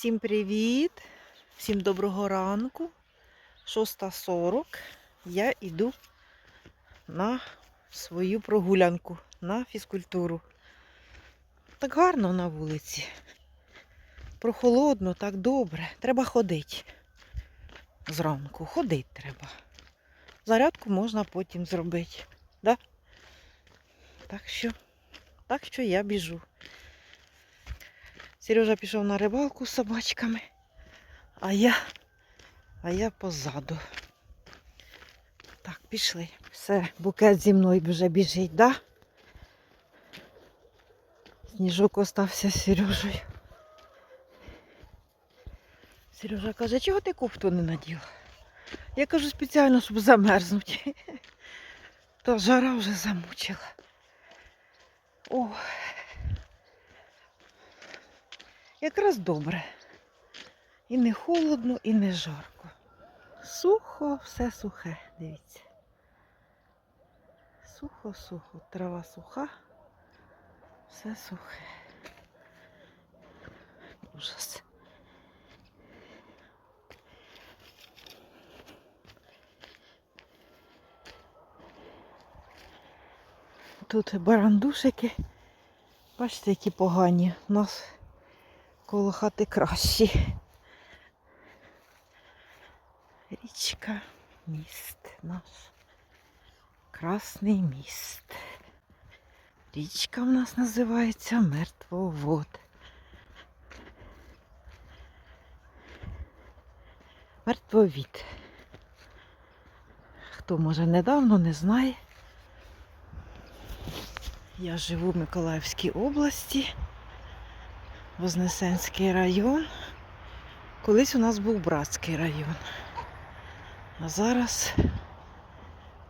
Всім привіт! Всім доброго ранку. 6.40. Я йду на свою прогулянку на фізкультуру. Так гарно на вулиці. Прохолодно, так добре. Треба ходити. Зранку. Ходити треба. Зарядку можна потім зробити. Да? Так що, так що я біжу. Сережа пішов на рибалку з собачками, а я, а я позаду. Так, пішли. Все, букет зі мною вже біжить, да? Сніжок остався з Сережею. Сережа каже, чого ти кофту не наділа? Я кажу спеціально, щоб замерзнути. Та жара вже замучила. Ох. Якраз добре. І не холодно, і не жарко. Сухо, все сухе, дивіться. Сухо, сухо, трава суха, все сухе. Ужас. Тут барандушики. Бачите, які погані. У нас коло хати кращі. Річка, міст наш. Красний міст. Річка в нас називається Мертвовод. Мертвовід. Хто може недавно не знає. Я живу в Миколаївській області. Вознесенський район. Колись у нас був Братський район. А зараз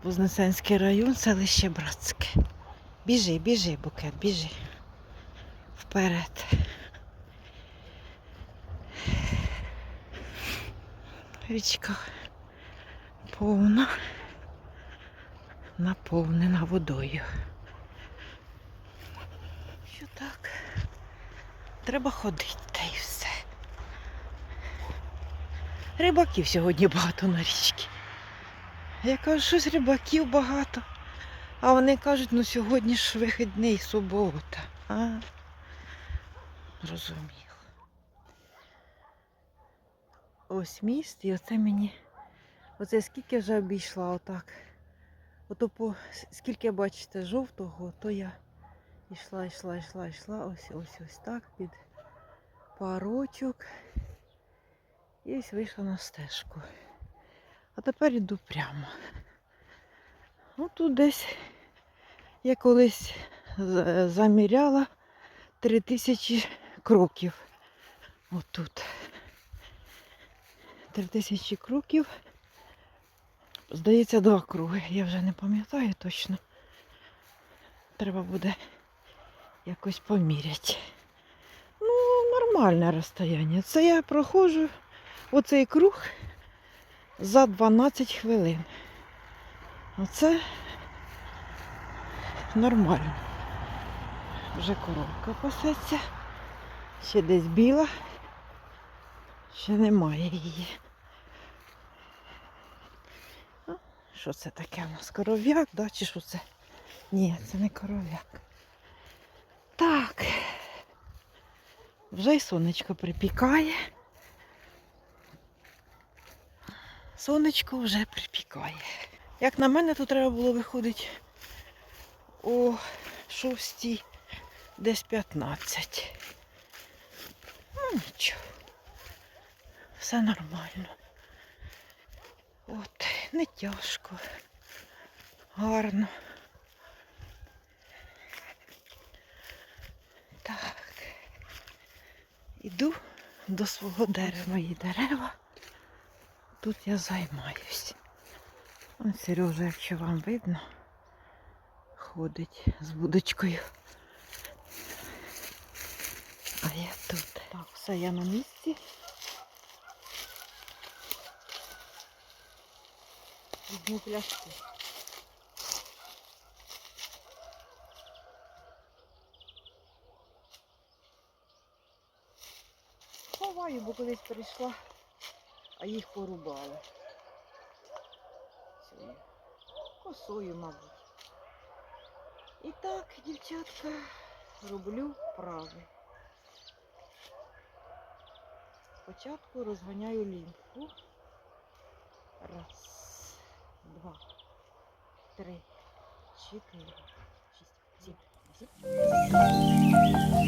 Вознесенський район, селище Братське. Біжи, біжи, букет, біжи. Вперед. Річка повна, наповнена водою. Що так? Треба ходити та й все. Рибаків сьогодні багато на річці. Я кажу, щось рибаків багато. А вони кажуть, ну сьогодні ж вихідний субота. А? Зрозуміло. Ось міст, і оце мені. Оце скільки вже обійшла отак. Ото по скільки бачите жовтого, то я йшла, йшла, йшла, йшла. Ось ось ось так під парочок. І ось вийшла на стежку. А тепер йду прямо. Ну тут десь я колись заміряла три тисячі кроків. Отут. Три тисячі кроків. Здається, два круги. Я вже не пам'ятаю точно. Треба буде якось поміряти. Ну, нормальне розстояння. Це я проходжу оцей круг за 12 хвилин. Оце нормально. Вже коровка пасеться. Ще десь біла. Ще немає її. Що це таке у нас? Коров'як, да? чи що це? Ні, це не коров'як. Так. Вже й сонечко припікає. Сонечко вже припікає. Як на мене, то треба було виходити о 6, десь 15. Ну, нічого. Все нормально. От, не тяжко. Гарно. Іду до свого дерева. Мої дерева. Тут я займаюсь. Он Сережа, якщо вам видно, ходить з будочкою. А я тут. Так, все, я на місці. Візьму пляшки. Ховаю, бо колись прийшла, а їх порубали. Цією Косою, мабуть. І так, дівчатка, роблю вправи. Спочатку розганяю лімфу. Раз, два, три, чотири, шість, сім, вісім.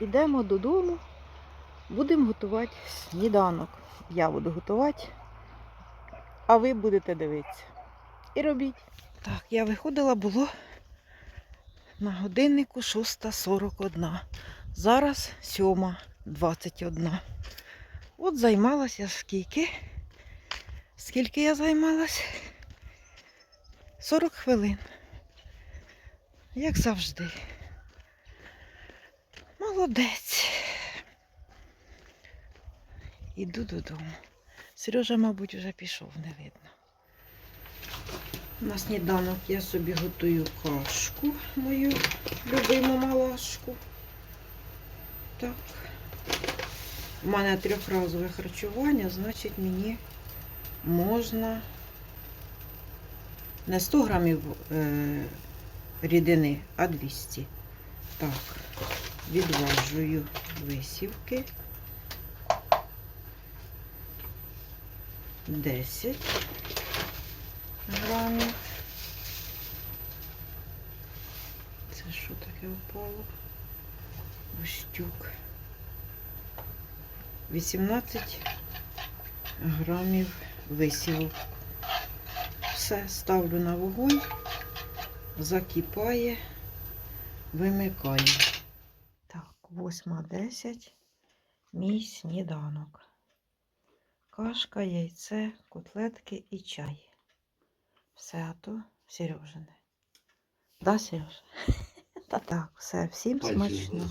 Йдемо додому. Будемо готувати сніданок. Я буду готувати, а ви будете дивитися. І робіть. Так, я виходила, було на годиннику 6.41. Зараз 7.21. От займалася скільки? Скільки я займалась? 40 хвилин. Як завжди. Молодець. Іду додому. Сережа, мабуть, вже пішов, не видно. На сніданок я собі готую кашку, мою любиму малашку. Так. У мене трьохразове харчування, значить мені можна не 100 грамів е, рідини, а 200. Так, відважую висівки. 10 грамів. Це що таке впало? Густюк. 18 грамів висівок. Все ставлю на вогонь, закипає, вимикаю. Так, 8.10. Мій сніданок. Кашка, яйце, котлетки і чай. Все, а то Сережине. Да, Сережа? Та так, все, всім смачно.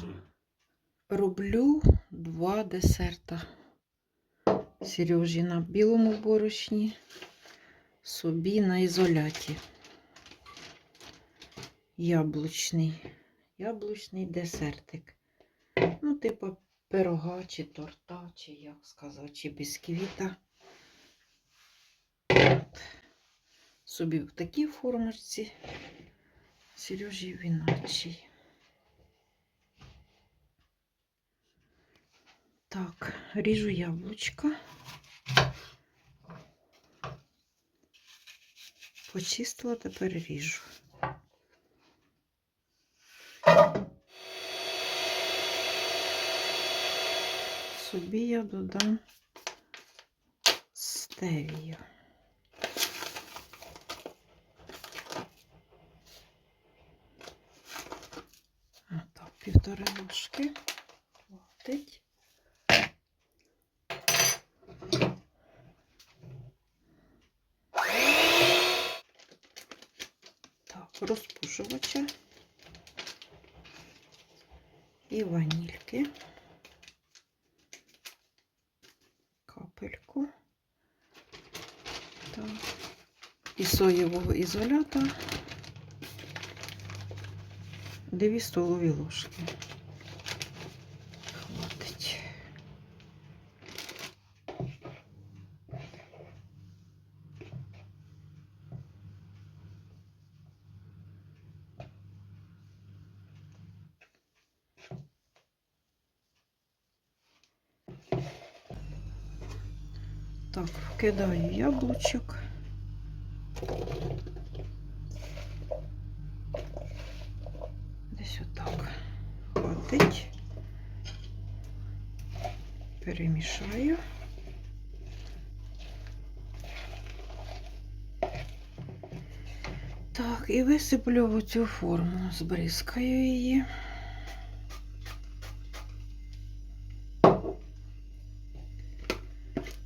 Роблю два десерта. Сережі на білому борошні, собі на ізоляті. Яблучний. Яблучний десертик. Ну, типу пирога, чи торта, чи як сказати, чи бісквіта. От. Собі в такій формочці. Сережі в. Так, ріжу яблучко. Почистила, тепер ріжу. Собі я додам стевію. Так, півтори ложки. Хватить. Розпушувача і ванільки. Капельку. Так. І соєвого ізолята. Дві столові ложки. Хватить. Так, вкидаю яблучок. Десь отак. Хватить. Перемішаю. Так, і висиплю в цю форму, збризкаю її.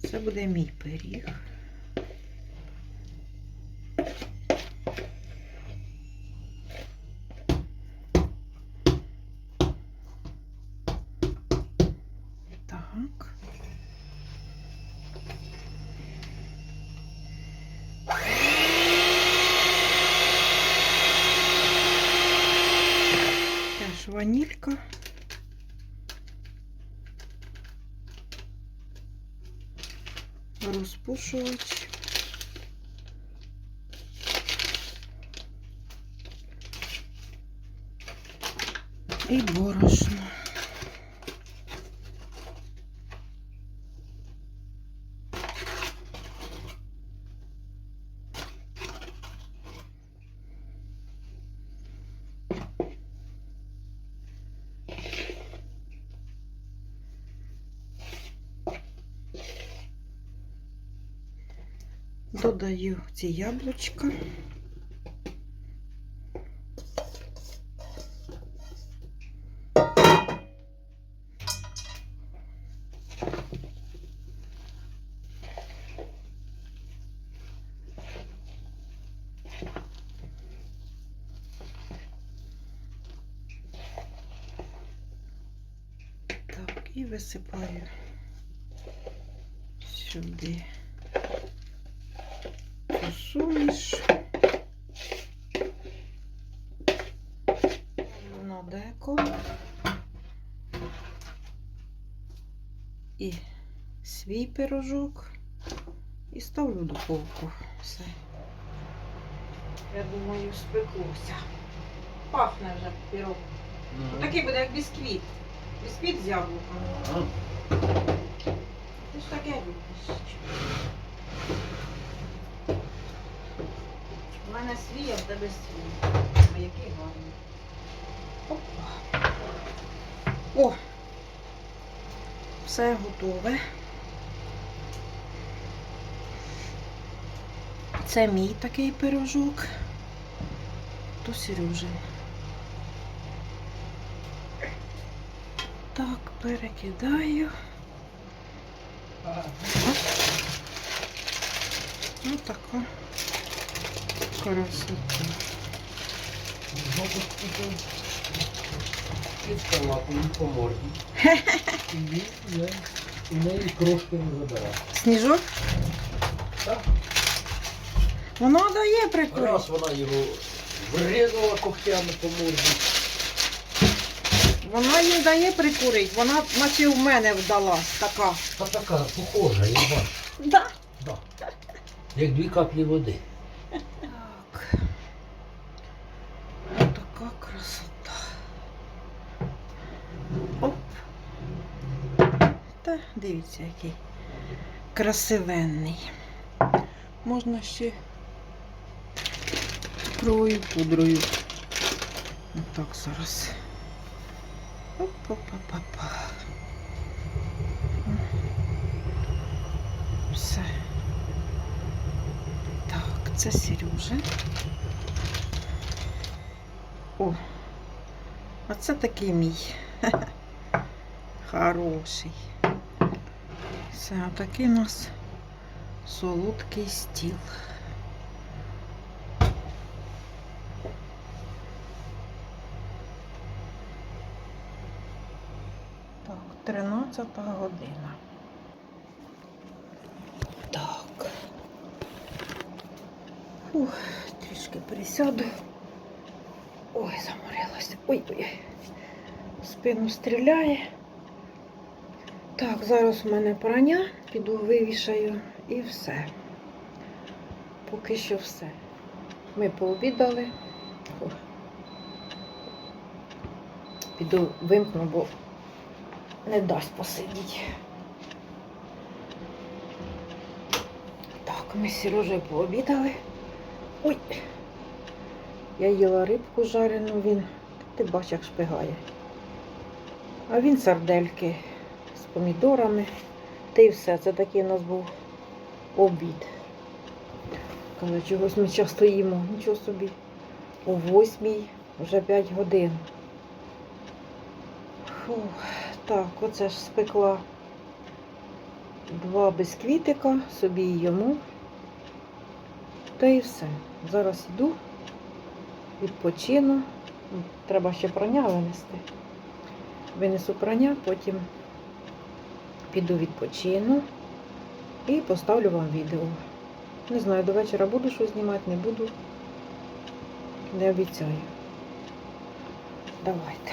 Це буде мій пиріг. Так. Теж ванілька. Розпушувач. І борошно. Додаю ці яблучка. І висипаю сюди цю суміш. На деко. І свій пирожок. І ставлю в духовку. Все. Я думаю, спеклося. Пахне вже пирог. Ну, Такий буде, як бісквіт. Бісквіт з а, Ти ж таке любиш. У мене свій, а в тебе свій. А який гарний. Опа. О! Все готове. Це мій такий пирожок. То Сережин. Так, перекидаю. Ну така красота. купив. Кицька лапою по морді. І і неї крошки не забирає. Сніжок? Так. Воно дає прикольно. Раз вона його врізала когтями по морді. Вона їй дає прикурить. Вона наче в мене вдалась така. Та така похожа, я бачу. Да. Да. Як дві каплі води. Так. Така красота. Оп. Та дивіться, який красивенний. Можна ще крою пудрою. Отак зараз. Оп-па-па-па-па. Все. Так, це Сережа. О, а це такий мій. Хороший. Все, отакий у нас солодкий стіл. 13 година. Так. Ух, трішки присяду. Ой, заморилася. Ой-ой. Спину стріляє. Так, зараз у мене прання, піду вивішаю і все. Поки що все. Ми пообідали. Піду вимкну, бо не дасть посидіти. Так, ми з Сережею пообідали. Ой. Я їла рибку жарену, він, ти бачиш, як шпигає. А він сардельки з помідорами. Та й все. Це такий у нас був обід. Каже, чогось ми часто їмо. Нічого собі. О восьмій вже 5 годин. Фу. Так, оце ж спекла два бісквітика, собі і йому. Та і все. Зараз йду, відпочину. Треба ще прання винести. Винесу прання, потім піду відпочину і поставлю вам відео. Не знаю, до вечора буду щось знімати, не буду. Не обіцяю. Давайте.